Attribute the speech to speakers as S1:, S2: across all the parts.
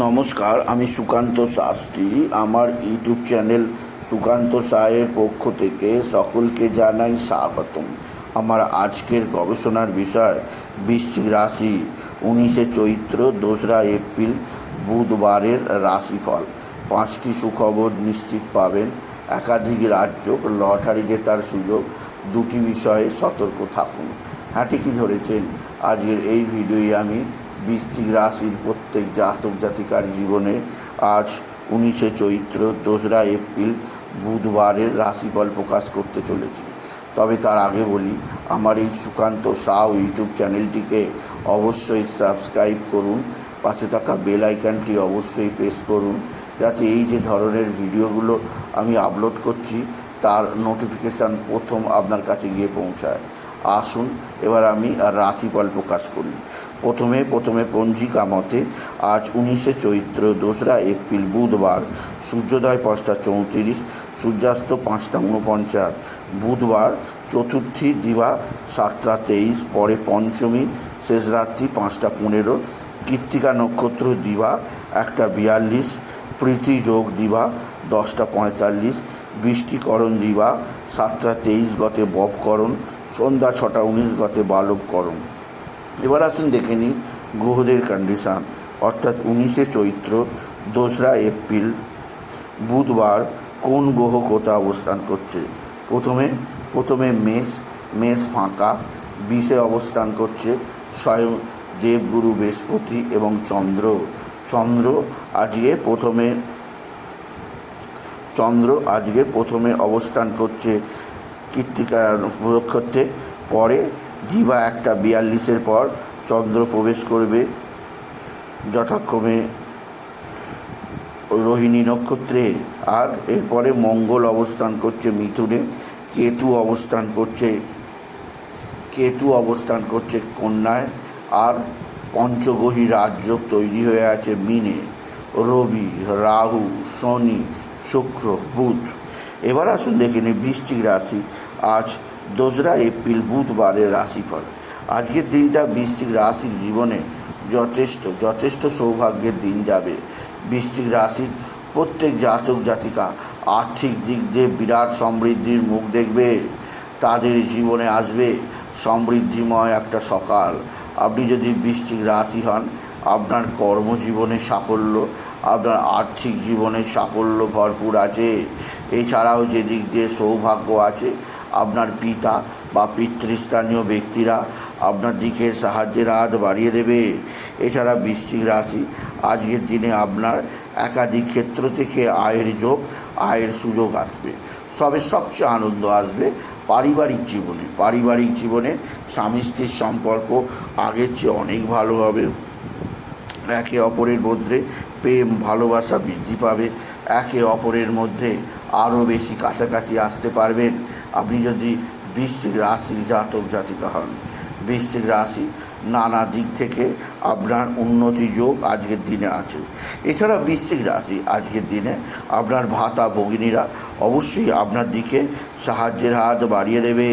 S1: নমস্কার, আমি সুকান্ত শাস্ত্রী। আমার ইউটিউব চ্যানেল সুকান্ত সায়ের পক্ষ থেকে সকলকে জানাই স্বাগতম। আমার আজকের গবেষণার বিষয়, বৃশ্চিক রাশি, উনিশে চৈত্র, দোসরা এপ্রিল, বুধবারের রাশিফল। পাঁচটি সুখবর নিশ্চিত পাবেন। একাধিক রাজ্য লটারি জেতার সুযোগ। দুটি বিষয়ে সতর্ক থাকুন। হ্যাঁ ঠিকই ধরেছেন? আজকের এই ভিডিওয়ে আমি বৃশ্চিক রাশির প্রত্যেক জাতক জাতিকার জীবনে আজ উনিশে চৈত্র, দোসরা এপ্রিল বুধবারের রাশিফল প্রকাশ করতে চলেছি। তবে তার আগে বলি, আমার এই সুকান্ত সাউ ইউটিউব চ্যানেলটিকে অবশ্যই সাবস্ক্রাইব করুন, পাশে থাকা বেল আইকনটি অবশ্যই প্রেস করুন, যাতে এই যে ধরনের ভিডিওগুলো আমি আপলোড করছি, তার নোটিফিকেশান প্রথম আপনার কাছে গিয়ে পৌঁছায়। আসুন, এবার আমি রাশিফল প্রকাশ করি। প্রথমে প্রথমে পঞ্জিকা মতে, আজ উনিশে চৈত্র, দোসরা এপ্রিল, বুধবার, সূর্যোদয় পাঁচটা চৌত্রিশ, সূর্যাস্ত পাঁচটা উনপঞ্চাশ বুধবার চতুর্থী দিবা সাতটা তেইশ, পরে পঞ্চমী, শেষ রাত্রি পাঁচটা পনেরো, কৃত্তিকা নক্ষত্র দিবা একটা বিয়াল্লিশ, প্রীতি যোগ দিবা দশটা পঁয়তাল্লিশ, বৃষ্টিকরণ দিবা সাতটা তেইশ গতে ববকরণ সন্ধ্যা ছটা উনিশ গতে বালবকরণ এবার আসুন দেখে নিই গ্রহদের কন্ডিশান অর্থাৎ উনিশে চৈত্র, দোসরা এপ্রিল, বুধবার কোন গ্রহ কোথা অবস্থান করছে? প্রথমে প্রথমে মেষ মেষ ফাঁকা, বিষে অবস্থান করছে স্বয়ং দেবগুরু বৃহস্পতি এবং চন্দ্র। চন্দ্র আজকে প্রথমে, চন্দ্র আজকে প্রথমে অবস্থান করছে কৃত্তিকা নক্ষত্রে পরে দিবা একটা বিয়াল্লিশের পর চন্দ্র প্রবেশ করবে। যথাক্রমে রোহিণী নক্ষত্রে আর এরপরে মঙ্গল অবস্থান করছে মিথুনে, কেতু অবস্থান করছে, কেতু অবস্থান করছে কন্যায়, আর পঞ্চগহী রাজ্য তৈরি হয়ে আছে মিনে। রবি, রাহু, শনি, শুক্র, বুধ। এবার আসুন দেখে নিই বৃশ্চিক রাশি। আজ দোসরা এপ্রিল, বুধবারের রাশিফল। আজকের দিনটা বৃশ্চিক রাশির জীবনে যথেষ্ট যথেষ্ট সৌভাগ্যের দিন যাবে। বৃশ্চিক রাশির প্রত্যেক জাতক, জাতিকা আর্থিক দিক দিয়ে বিরাট সমৃদ্ধির মুখ দেখবে। তাদের জীবনে আসবে সমৃদ্ধিময় একটা সকাল। আপনি যদি বৃশ্চিক রাশি হন, আপনার কর্মজীবনে সাফল্য আপনার আর্থিক জীবনে সাফল্য ভরপুর আছে। এছাড়াও যে দিক দিয়ে সৌভাগ্য আছে, আপনার পিতা বা পিতৃস্থানীয় ব্যক্তিরা আপনার দিকে সাহায্যের হাত বাড়িয়ে দেবে। এছাড়া বৃশ্চিক রাশি, আজকের দিনে আপনার একাধিক ক্ষেত্র থেকে আয়ের যোগ, আয়ের সুযোগ আসবে। সবে সবচেয়ে আনন্দ আসবে পারিবারিক জীবনে। পারিবারিক জীবনে স্বামী স্ত্রীর সম্পর্ক আগের চেয়ে অনেক ভালো হবে। একে অপরের মধ্যে প্রেম, ভালোবাসা বৃদ্ধি পাবে। একে অপরের মধ্যে আরও বেশি কাছাকাছি আসতে পারবেন। আপনি যদি বৃশ্চিক রাশির জাতক জাতিকা হন, বৃশ্চিক রাশি নানা দিক থেকে আপনার উন্নতি যোগ আজকের দিনে আছে। এছাড়া বৃশ্চিক রাশি আজকের দিনে আপনার ভাতা ভগিনীরা অবশ্যই আপনার দিকে সাহায্যের হাত বাড়িয়ে দেবে।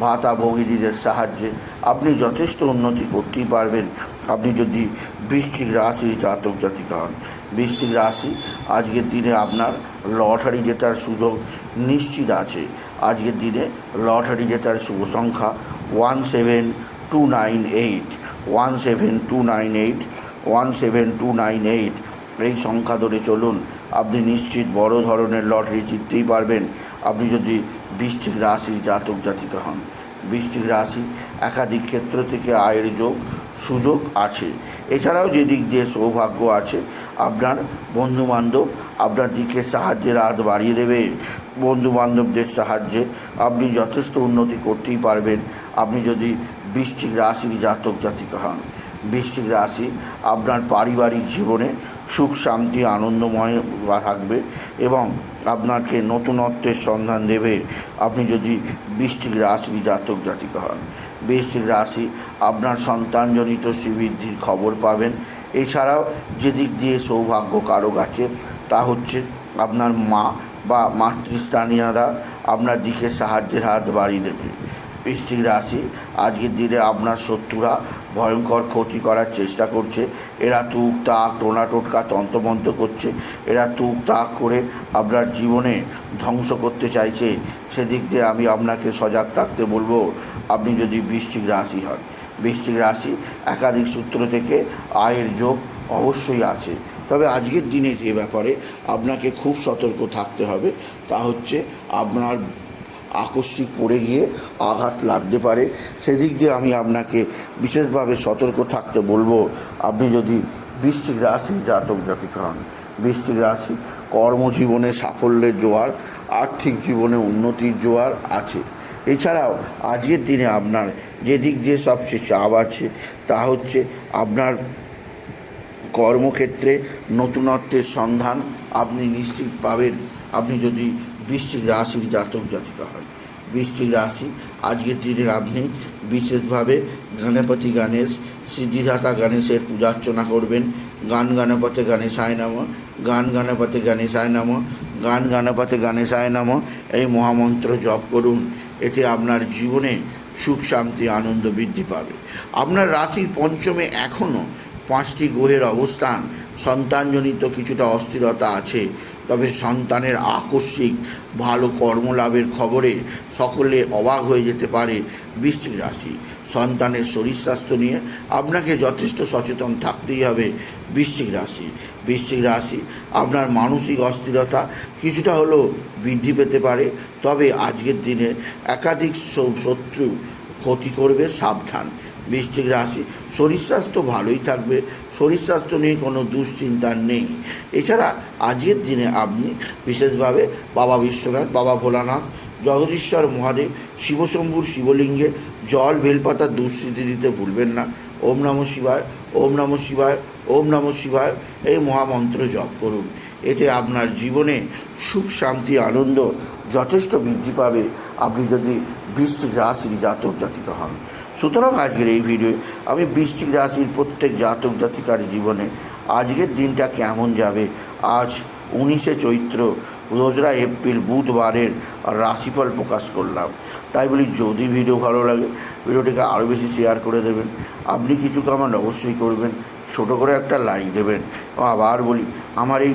S1: ভাতা ভগিনীদের সাহায্যে আপনি যথেষ্ট উন্নতি করতেই পারবেন। আপনি যদি বৃশ্চিক রাশি জাতক জাতিকা হন, বৃশ্চিক রাশি আজকের দিনে আপনার লটারি জেতার সুযোগ নিশ্চিত আছে। আজকের দিনে লটারি জেতার শুভ সংখ্যা one seven two nine eight one seven two nine eight one seven two nine eight এই সংখ্যা ধরে চলুন, আপনি নিশ্চিত বড় ধরনের লটারি জিততেই পারবেন। আপনি যদি বৃশ্চিক রাশির জাতক জাতিকা হন, বৃশ্চিক রাশি একাধিক ক্ষেত্র থেকে আয়ের যোগ, সুযোগ আছে। এছাড়াও যে দিক দিয়ে সৌভাগ্য আছে, আপনার বন্ধুবান্ধব আপনার দিকে সাহায্যের হাত বাড়িয়ে দেবে। বন্ধুবান্ধবদের সাহায্যে আপনি যথেষ্ট উন্নতি করতেই পারবেন। আপনি যদি বৃষ্টি রাশির জাতক জাতিকা হন। বৃশ্চিক রাশি আপনার পারিবারিক জীবনে সুখ, শান্তি, আনন্দময় থাকবে এবং আপনাকে নতুনত্বের সন্ধান দেবে। আপনি যদি বৃশ্চিক রাশি জাতক, জাতিকা হন, বৃশ্চিক রাশি আপনার সন্তানজনিত শ্রীবৃদ্ধির খবর পাবেন। এছাড়াও যে দিক দিয়ে সৌভাগ্য কারক আছে, তা হচ্ছে আপনার মা বা মাতৃস্থানীয়রা আপনার দিকে সাহায্যের হাত বাড়িয়ে দেবে। বৃশ্চিক রাশি আজকের দিনে আপনার শত্রুরা ভয়ঙ্কর ক্ষতি করার চেষ্টা করছে। এরা তুক তাক, টোনা টোটকা তন্তমন্ত করছে। এরা তুক তাক করে আপনার জীবনে ধ্বংস করতে চাইছে। সেদিক দিয়ে আমি আপনাকে সজাগ থাকতে বলব, আপনি যদি বৃশ্চিক রাশি হন। বৃশ্চিক রাশি একাধিক সূত্র থেকে আয়ের যোগ অবশ্যই আছে। তবে আজকের দিনে যে ব্যাপারে আপনাকে খুব সতর্ক থাকতে হবে। তা হচ্ছে আপনার আকস্মিক পড়ে গিয়ে আঘাত লাগতে পারে। সেদিক দিয়ে আমি আপনাকে বিশেষভাবে সতর্ক থাকতে বলব। আপনি যদি বৃশ্চিক রাশি জাতক জাতিকা হন, বৃশ্চিক রাশি কর্মজীবনে সাফল্যের জোয়ার, আর্থিক জীবনে উন্নতির জোয়ার আছে। এছাড়াও আজকের দিনে আপনার যেদিক দিয়ে সবচেয়ে চাপ আছে, তা হচ্ছে আপনার কর্মক্ষেত্রে নতুনত্বের সন্ধান আপনি নিশ্চিত পাবেন। আপনি যদি বৃশ্চিক রাশির জাতক জাতিকা হন বৃশ্চিক রাশি। আজকের দিনে আপনি বিশেষভাবে গণপতি গণেশ, সিদ্ধিদাতা গণেশের পূজার্চনা করবেন। গান গণপতি গণেশায় নাম, গান গণপতি গণেশায় নাম, গান গণপতি গণেশায় নাম, এই মহামন্ত্র জপ করুন। এতে আপনার জীবনে সুখ, শান্তি, আনন্দ বৃদ্ধি পাবে। আপনার রাশির পঞ্চমে এখনও পাঁচটি গ্রহের অবস্থান। সন্তানজনিত কিছুটা অস্থিরতা আছে। তবে সন্তানের আকস্মিক ভালো কর্মলাভের খবরে সকলে অবাক হয়ে যেতে পারে বৃশ্চিক রাশি। সন্তানের শরীর স্বাস্থ্য নিয়ে আপনাকে যথেষ্ট সচেতন থাকতেই হবে বৃশ্চিক রাশি। বৃশ্চিক রাশি আপনার মানসিক অস্থিরতা কিছুটা হলেও বৃদ্ধি পেতে পারে, তবে আজকের দিনে একাধিক শত্রু ক্ষতি করবে সাবধান। বৃশ্চিক রাশি। শরীর স্বাস্থ্য ভালোই থাকবে, শরীর স্বাস্থ্য নিয়ে কোনো দুশ্চিন্তা নেই। এছাড়া আজকের দিনে আপনি বিশেষভাবে বাবা বিশ্বনাথ, বাবা ভোলানাথ, জগদীশ্বর মহাদেব, শিবশম্ভুর শিবলিঙ্গে জল বেলপাতার দুঃস্মৃতি দিতে ভুলবেন না। ওম নম শিবায়, ওম নম শিবায়, ওম নম শিবায় এই মহামন্ত্র জপ করুন। এতে আপনার জীবনে সুখ, শান্তি, আনন্দ যথেষ্ট বৃদ্ধি পাবে। আপনি যদি বৃশ্চিক রাশির জাতক জাতিকা হন। সুতরাং আজকের এই ভিডিও আমি বৃশ্চিক রাশির প্রত্যেক জাতক জাতিকার জীবনে আজকের দিনটা কেমন যাবে? আজ উনিশে চৈত্র, রোজরা এপ্রিল, বুধবারের রাশিফল প্রকাশ করলাম। তাই বলি, যদি ভিডিও ভালো লাগে, ভিডিওটিকে আরও বেশি শেয়ার করে দেবেন। আপনি কিছু কমেন্ট অবশ্যই করবেন, ছোটো করে একটা লাইক দেবেন। আবার বলি, আমার এই